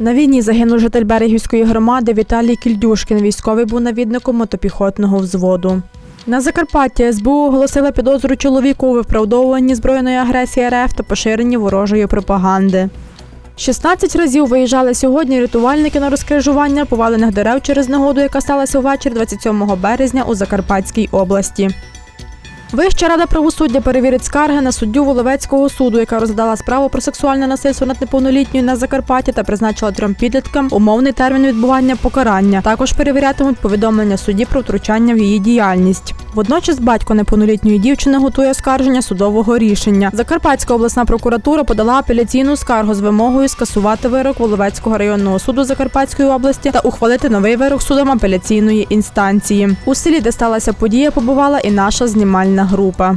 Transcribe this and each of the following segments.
На війні загинув житель Берегівської громади Віталій Кільдюшкін. Військовий був навідником мотопіхотного взводу. На Закарпатті СБУ оголосила підозру чоловіку у виправдовуванні збройної агресії РФ та поширенні ворожої пропаганди. 16 разів виїжджали сьогодні рятувальники на розкрижування повалених дерев через негоду, яка сталася ввечері 27 березня у Закарпатській області. Вища рада правосуддя перевірить скарги на суддю Воловецького суду, яка розглядала справу про сексуальне насильство над неповнолітньою на Закарпатті та призначила трьом підліткам умовний термін відбування покарання. Також перевірятимуть повідомлення судді про втручання в її діяльність. Водночас батько неповнолітньої дівчини готує оскарження судового рішення. Закарпатська обласна прокуратура подала апеляційну скаргу з вимогою скасувати вирок Воловецького районного суду Закарпатської області та ухвалити новий вирок судом апеляційної інстанції. У селі, де сталася подія, побувала і наша знімальна група.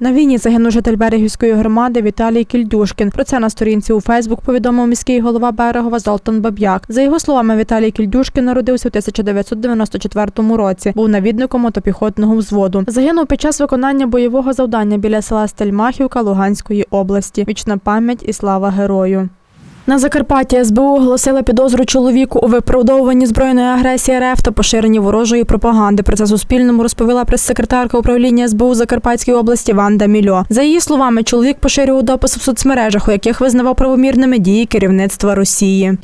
На війні загинув житель Берегівської громади Віталій Кільдюшкін. Про це на сторінці у Фейсбук повідомив міський голова Берегова Золтан Баб'як. За його словами, Віталій Кільдюшкін народився у 1994 році. Був навідником мотопіхотного взводу. Загинув під час виконання бойового завдання біля села Стельмахівка Луганської області. Вічна пам'ять і слава герою. На Закарпатті СБУ оголосила підозру чоловіку у виправдовуванні збройної агресії РФ та поширенні ворожої пропаганди. Про це Суспільному розповіла прес-секретарка управління СБУ Закарпатської області Ванда Мільо. За її словами, чоловік поширював дописи в соцмережах, у яких визнавав правомірними дії керівництва Росії.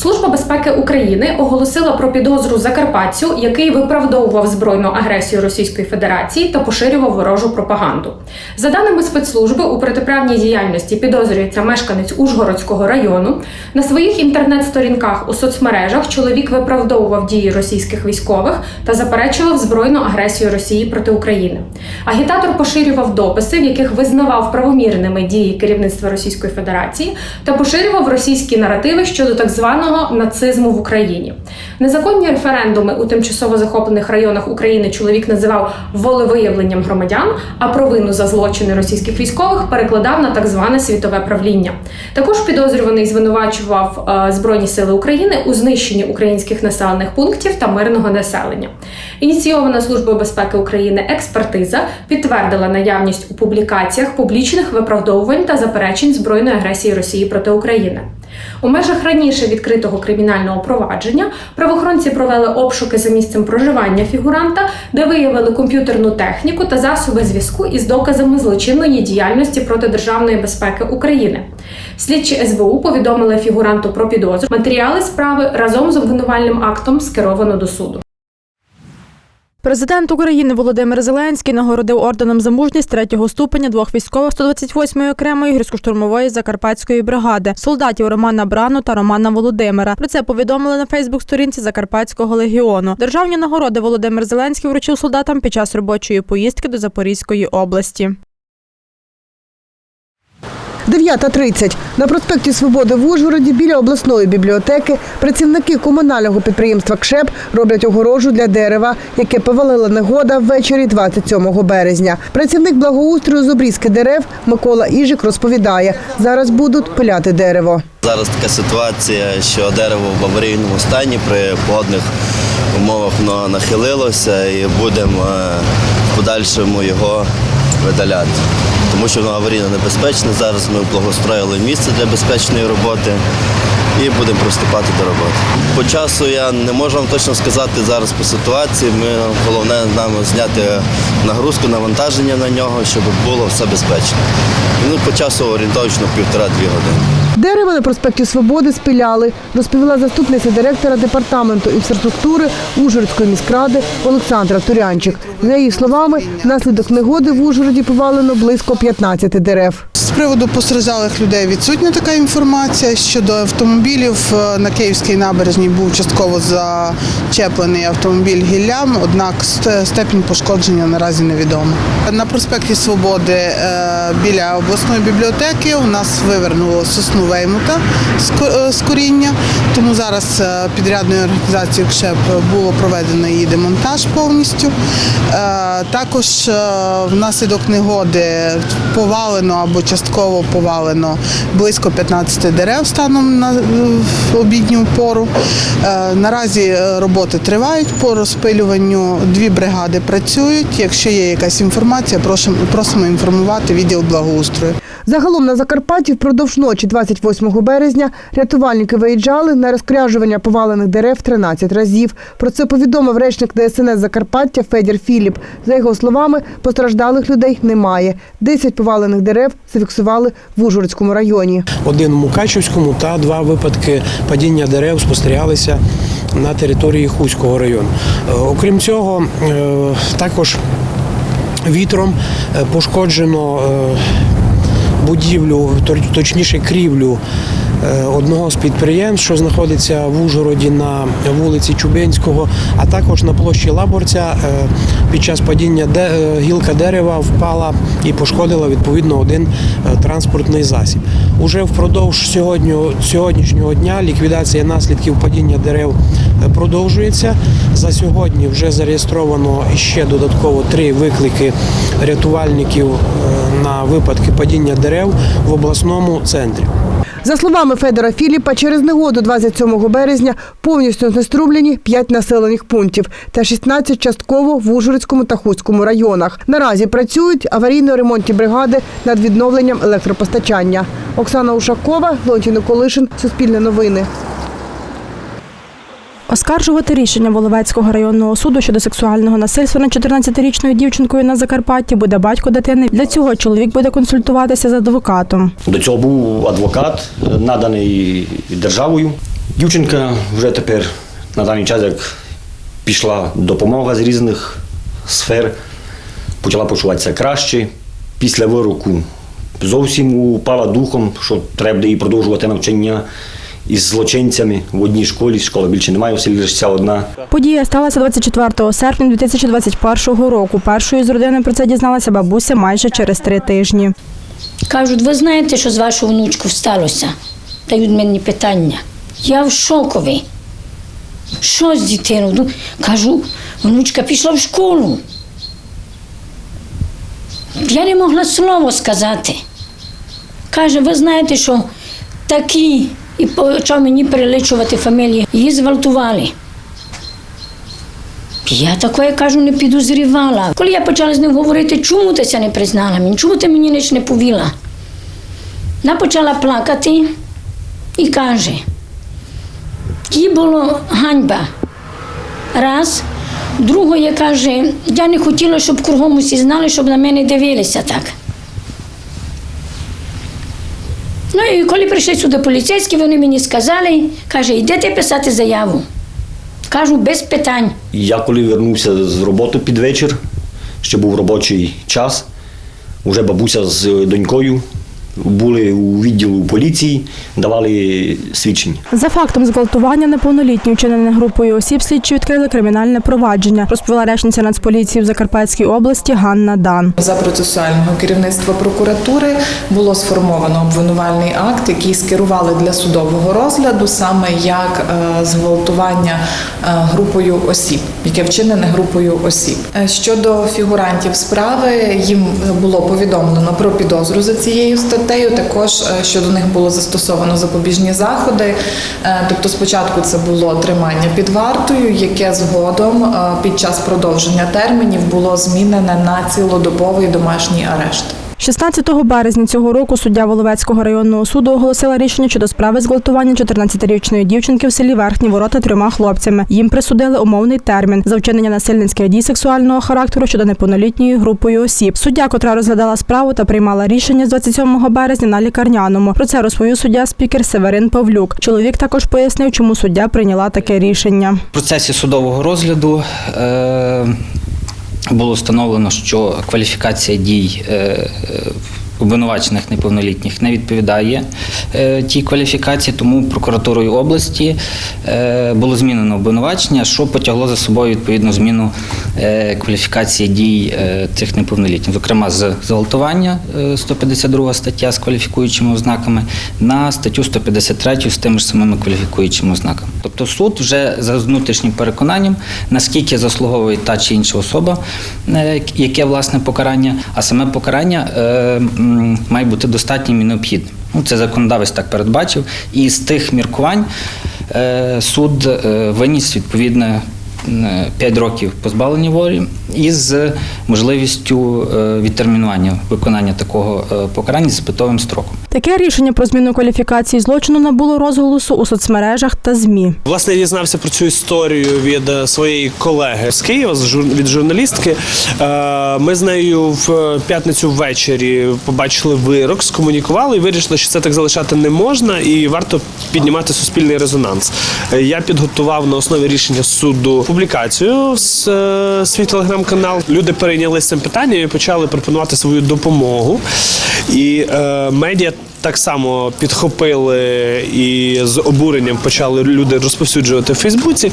Служба безпеки України оголосила про підозру закарпатцю, який виправдовував збройну агресію Російської Федерації та поширював ворожу пропаганду. За даними спецслужби, у протиправній діяльності підозрюється мешканець Ужгородського району. На своїх інтернет-сторінках у соцмережах чоловік виправдовував дії російських військових та заперечував збройну агресію Росії проти України. Агітатор поширював дописи, в яких визнавав правомірними дії керівництва Російської Федерації та поширював російські наративи щодо так званого нацизму в Україні. Незаконні референдуми у тимчасово захоплених районах України чоловік називав волевиявленням громадян, а провину за злочини російських військових перекладав на так зване світове правління. Також підозрюваний звинувачував е, Збройні сили України у знищенні українських населених пунктів та мирного населення. Ініційована Службою безпеки України експертиза підтвердила наявність у публікаціях публічних виправдовувань та заперечень збройної агресії Росії проти України. У межах раніше відкритого кримінального провадження правоохоронці провели обшуки за місцем проживання фігуранта, де виявили комп'ютерну техніку та засоби зв'язку із доказами злочинної діяльності проти державної безпеки України. Слідчі СБУ повідомили фігуранту про підозру. Матеріали справи разом з обвинувальним актом скеровано до суду. Президент України Володимир Зеленський нагородив орденом за мужність третього ступеня двох військових 128-ї окремої гірсько-штурмової закарпатської бригади солдатів Романа Брану та Романа Володимира. Про це повідомили на Фейсбук-сторінці Закарпатського легіону. Державні нагороди Володимир Зеленський вручив солдатам під час робочої поїздки до Запорізької області. 9.30. На проспекті Свободи в Ужгороді біля обласної бібліотеки працівники комунального підприємства КШЕП роблять огорожу для дерева, яке повалила негода ввечері 27 березня. Працівник благоустрою з обрізки дерев Микола Іжик розповідає, зараз будуть пиляти дерево. Зараз така ситуація, що дерево в аварійному стані при погодних умовах воно нахилилося і будемо е, в подальшому його видаляти. Тому що воно аварійно небезпечне. Зараз ми благостроїли місце для безпечної роботи і будемо приступати до роботи. По часу я не можу вам точно сказати зараз по ситуації. Ми головне нам зняти нагрузку, навантаження на нього, щоб було все безпечно. Ну, по часу орієнтовно півтора-дві години. Дерева на проспекті Свободи спиляли, розповіла заступниця директора департаменту інфраструктури Ужгородської міськради Олександра Турянчик. За її словами, внаслідок негоди в Ужгороді повалено близько 15 дерев. З приводу постраждалих людей відсутня така інформація. Щодо автомобілів е, на Київській набережній був частково зачеплений автомобіль гіллям, однак степінь пошкодження наразі невідома. На проспекті Свободи е, біля обласної бібліотеки у нас вивернуло сосну ко- е, з коріння, тому зараз е, підрядною організацією КШЕП було проведено її демонтаж повністю. Е, Також внаслідок негоди повалено або частково повалено близько 15 дерев станом на обідню пору. Наразі роботи тривають по розпилюванню. Дві бригади працюють. Якщо є якась інформація, просимо інформувати відділ благоустрою. Загалом на Закарпатті впродовж ночі 28 березня рятувальники виїжджали на розкряжування повалених дерев 13 разів. Про це повідомив речник ДСНС Закарпаття Федір Філіп. За його словами, постраждалих людей немає. 10 повалених дерев зафіксували в Ужгородському районі. один в Мукачівському та два випадки падіння дерев спостерігалися на території Хуського району. Е, Окрім цього, е, також вітром е, пошкоджено будівлю, точніше крівлю одного з підприємств, що знаходиться в Ужгороді на вулиці Чубинського, а також на площі Лаборця е, під час падіння е, гілка дерева впала і пошкодила відповідно один е, транспортний засіб. Уже впродовж сьогодні, сьогоднішнього дня ліквідація наслідків падіння дерев е, продовжується. За сьогодні вже зареєстровано ще додатково три виклики рятувальників е, на випадки падіння дерев в обласному центрі. За словами Федора Філіпа, через негоду 27 березня повністю знеструблені 5 населених пунктів та 16 частково в Ужгородському та Хуцькому районах. Наразі працюють аварійно-ремонтні бригади над відновленням електропостачання. Оксана Ушакова, Леонтій Николишин, Суспільне новини. Оскаржувати рішення Воловецького районного суду щодо сексуального насильства над 14-річною дівчинкою на Закарпатті буде батько дитини. Для цього чоловік буде консультуватися з адвокатом. До цього був адвокат, е, наданий державою. Дівчинка вже тепер на даний час, як пішла допомога з різних сфер, почала почуватися краще. Після вироку зовсім упала духом, що треба їй продовжувати навчання із злочинцями в одній школі. Школи більше немає, в селі лише одна. Подія сталася 24 серпня 2021 року. Першою з родини про це дізналася бабуся майже через три тижні. Кажуть, ви знаєте, що з вашою внучкою сталося? Дають мені питання. Я в шокові. Що з дитиною? Ну, Кажу, внучка пішла в школу. Я не могла слова сказати. Каже, ви знаєте, що такі, і почав мені переличувати фамілії, її зґвалтували. Я такої, кажу, не підозрівала. Коли я почала з ним говорити, чому ти це не признала мені, чому ти мені ніч не повіла? Вона почала плакати і каже, їй було ганьба. Раз. Друге, каже, я не хотіла, щоб кругом усі знали, щоб на мене дивилися так. Ну і коли прийшли сюди поліцейські, вони мені сказали, каже, йдете писати заяву. Кажу, без питань. Я коли вернувся з роботи під вечір, ще був робочий час, вже бабуся з донькою були у відділу поліції, давали свідчення. За фактом зґвалтування неповнолітньої вчинене групою осіб слідчі відкрили кримінальне провадження, розповіла речниця Нацполіції в Закарпатській області Ганна Дан. За процесуального керівництва прокуратури було сформовано обвинувальний акт, який скерували для судового розгляду саме як е, зґвалтування е, групою осіб, яке вчинене групою осіб. Е, Щодо фігурантів справи, їм було повідомлено про підозру за цією статтею. Також е, щодо них було застосовано запобіжні заходи. Е, Тобто, спочатку це було тримання під вартою, яке згодом е, під час продовження термінів було змінене на цілодобовий домашній арешт. 16 березня цього року суддя Воловецького районного суду оголосила рішення щодо справи зґвалтування 14-річної дівчинки в селі Верхні Ворота трьома хлопцями. Їм присудили умовний термін за вчинення насильницьких дій сексуального характеру щодо неповнолітньої групою осіб. Суддя, котра розглядала справу та приймала рішення з 27 березня на лікарняному. Про це розповів суддя спікер Северин Павлюк. Чоловік також пояснив, чому суддя прийняла таке рішення. В процесі судового розгляду е, було встановлено, що кваліфікація дій е, е, обвинувачених неповнолітніх не відповідає е, тій кваліфікації, тому прокуратурою області е, було змінено обвинувачення, що потягло за собою відповідну зміну е, кваліфікації дій цих неповнолітніх, зокрема з зґвалтування е, 152 стаття з кваліфікуючими ознаками на статтю 153 з тими ж самими кваліфікуючими ознаками. Тобто суд вже за внутрішнім переконанням, наскільки заслуговує та чи інша особа, яке власне покарання, а саме покарання має бути достатнім і необхідним. Ну, це законодавець так передбачив. І з тих міркувань е, суд е, виніс відповідне 5 років позбавлення волі із можливістю е, відтермінування виконання такого е, покарання з запитовим строком. Таке рішення про зміну кваліфікації злочину набуло розголосу у соцмережах та ЗМІ. Власне, я дізнався про цю історію від е, своєї колеги з Києва, з жур- від журналістки. Ми з нею в п'ятницю ввечері побачили вирок, скомунікували і вирішили, що це так залишати не можна, і варто піднімати суспільний резонанс. Я підготував на основі рішення суду публікацію е, свій телеграм-канал. Люди перейняли цим питанням і почали пропонувати свою допомогу. І е, медіа так само підхопили і з обуренням почали люди розповсюджувати в Фейсбуці.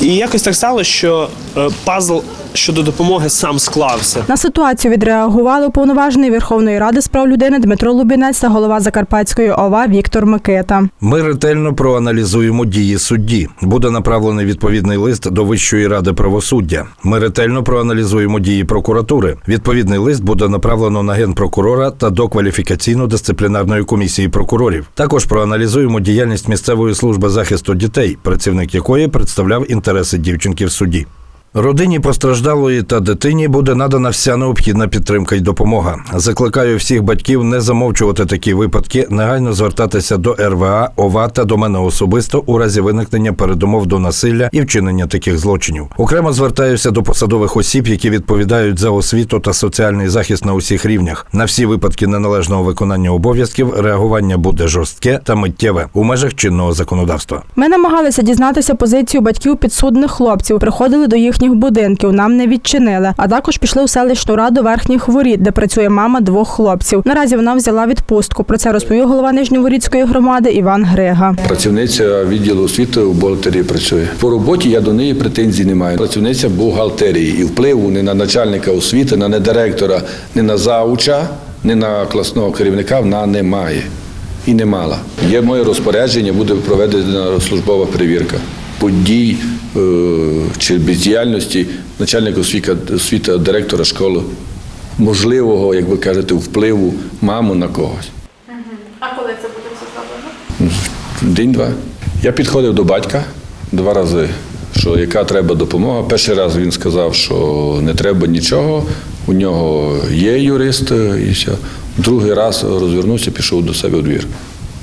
І якось так стало, що е, пазл щодо допомоги сам склався. На ситуацію відреагували уповноважений Верховної Ради з прав людини Дмитро Лубінець та голова Закарпатської ОВА Віктор Микита. Ми ретельно проаналізуємо дії судді. Буде направлений відповідний лист до Вищої ради правосуддя. Ми ретельно проаналізуємо дії прокуратури. Відповідний лист буде направлено на генпрокурора та до кваліфікаційно-дисциплінарної комісії прокурорів. Також проаналізуємо діяльність місцевої служби захисту дітей, працівник якої представляв інтереси дівчинки в суді. Родині постраждалої та дитині буде надана вся необхідна підтримка й допомога. Закликаю всіх батьків не замовчувати такі випадки, негайно звертатися до РВА, ОВА та до мене особисто у разі виникнення передумов до насилля і вчинення таких злочинів. Окремо звертаюся до посадових осіб, які відповідають за освіту та соціальний захист на усіх рівнях. На всі випадки неналежного виконання обов'язків реагування буде жорстке та миттєве у межах чинного законодавства. Ми намагалися дізнатися позицію батьків підсудних хлопців. Приходили до їхніх будинків, нам не відчинили. А також пішли у селищну раду верхніх воріт, де працює мама двох хлопців. Наразі вона взяла відпустку. Про це розповів голова Нижньоворідської громади Іван Грига. Працівниця відділу освіти у бухгалтерії працює. По роботі я до неї претензій не маю. Працівниця бухгалтерії і впливу не на начальника освіти, не на директора, не на зауча, не на класного керівника вона не має і не мала. Є моє розпорядження, буде проведена службова перевірка подій чи бездіяльності начальника освіти, директора школи, можливого, як ви кажете, впливу маму на когось. А коли це буде заставлено? День-два. Я підходив до батька два рази, що яка треба допомога. Перший раз він сказав, що не треба нічого, у нього є юрист е, і все. Другий раз розвернувся, пішов до себе у двір.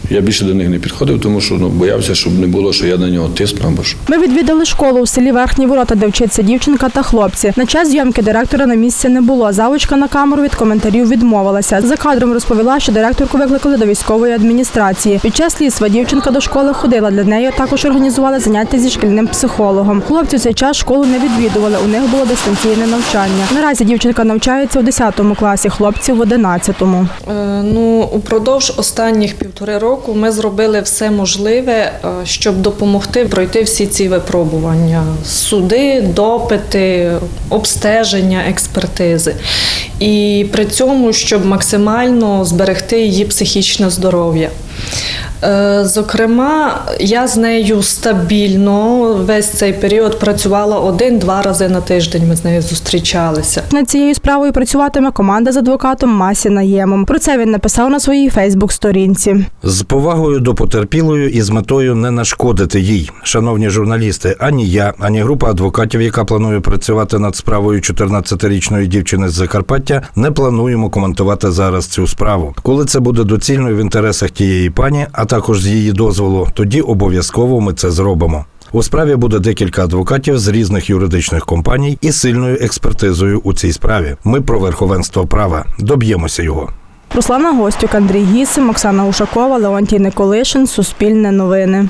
Я більше до них не підходив, тому що ну, боявся, щоб не було, що я на нього тисну або що. Ми відвідали школу у селі Верхні Ворота, де вчиться дівчинка та хлопці. На час зйомки директора на місці не було. Завучка на камеру від коментарів відмовилася. За кадром розповіла, що директорку викликали до військової адміністрації. Під час слідства дівчинка до школи ходила. Для неї також організували заняття зі шкільним психологом. Хлопці в цей час школу не відвідували. У них було дистанційне навчання. Наразі дівчинка навчається у 10 класі, хлопці в 11. Е, Ну, упродовж останніх півтори року ми зробили все можливе, е, щоб допомогти пройти всі ці випробування: суди, допити, обстеження, експертизи. І при цьому, щоб максимально зберегти її психічне здоров'я. Е, Зокрема, я з нею стабільно весь цей період працювала один-два рази на тиждень. Ми з нею зустрічалися. Над цією справою працюватиме команда з адвокатом Масі Наємом. Про це він написав на своїй Фейсбук-сторінці. З повагою до потерпілої і з метою не нашкодити їй, шановні журналісти, ані я, ані група адвокатів, яка планує працювати над справою 14-річної дівчини з Закарпаття, не плануємо коментувати зараз цю справу. Коли це буде доцільно в інтересах тієї пані, а також з її дозволу, тоді обов'язково ми це зробимо. У справі буде декілька адвокатів з різних юридичних компаній і сильною експертизою у цій справі. Ми про верховенство права доб'ємося його. Руслана Гостюк, Андрій Гісим, Оксана Ушакова, Леонтій Николишин. Суспільне новини.